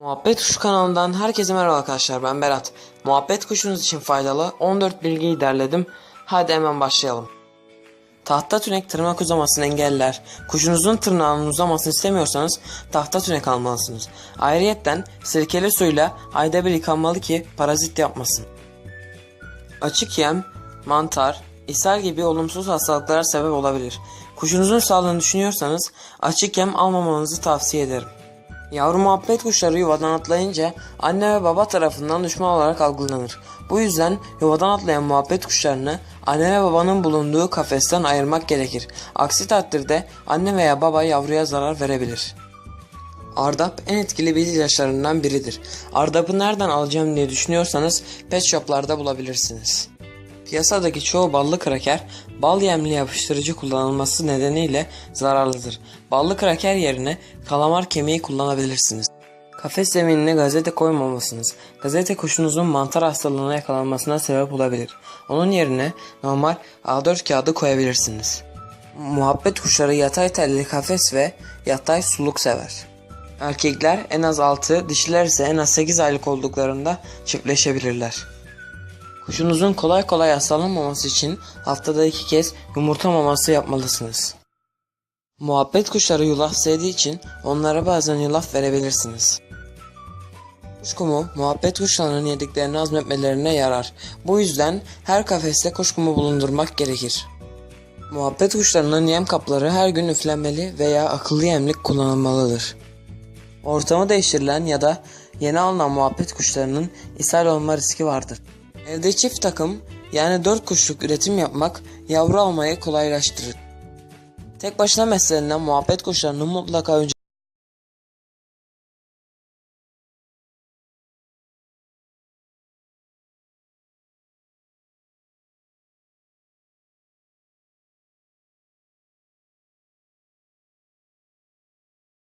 Muhabbet Kuşu kanalından herkese merhaba arkadaşlar ben Berat. Muhabbet kuşunuz için faydalı 14 bilgiyi derledim. Hadi hemen başlayalım. Tahta tünek tırnak uzamasını engeller. Kuşunuzun tırnağının uzamasını istemiyorsanız tahta tünek almalısınız. Ayrıyetten sirkeli suyla ayda bir yıkanmalı ki parazit yapmasın. Açık yem, mantar, ishal gibi olumsuz hastalıklara sebep olabilir. Kuşunuzun sağlığını düşünüyorsanız açık yem almamanızı tavsiye ederim. Yavru muhabbet kuşları yuvadan atlayınca anne ve baba tarafından düşman olarak algılanır. Bu yüzden yuvadan atlayan muhabbet kuşlarını anne ve babanın bulunduğu kafesten ayırmak gerekir. Aksi takdirde anne veya baba yavruya zarar verebilir. Ardap en etkili bir ilaçlarından biridir. Ardap'ı nereden alacağım diye düşünüyorsanız pet shoplarda bulabilirsiniz. Piyasadaki çoğu ballı kraker bal yemli yapıştırıcı kullanılması nedeniyle zararlıdır. Ballı kraker yerine kalamar kemiği kullanabilirsiniz. Kafes zeminine gazete koymamalısınız. Gazete kuşunuzun mantar hastalığına yakalanmasına sebep olabilir. Onun yerine normal A4 kağıdı koyabilirsiniz. Muhabbet kuşları yatay telli kafes ve yatay suluk sever. Erkekler en az 6, dişiler ise en az 8 aylık olduklarında çiftleşebilirler. Kuşunuzun kolay kolay hastalanmaması için haftada iki kez yumurta maması yapmalısınız. Muhabbet kuşları yulaf sevdiği için onlara bazen yulaf verebilirsiniz. Kuş kumu muhabbet kuşlarının yediklerini hazmetmelerine yarar. Bu yüzden her kafeste kuş kumu bulundurmak gerekir. Muhabbet kuşlarının yem kapları her gün üflenmeli veya akıllı yemlik kullanılmalıdır. Ortamı değiştirilen ya da yeni alınan muhabbet kuşlarının ishal olma riski vardır. Evde çift takım yani 4 kuşluk üretim yapmak yavru almayı kolaylaştırır. Tek başına beslenilen muhabbet kuşlarının mutlaka önce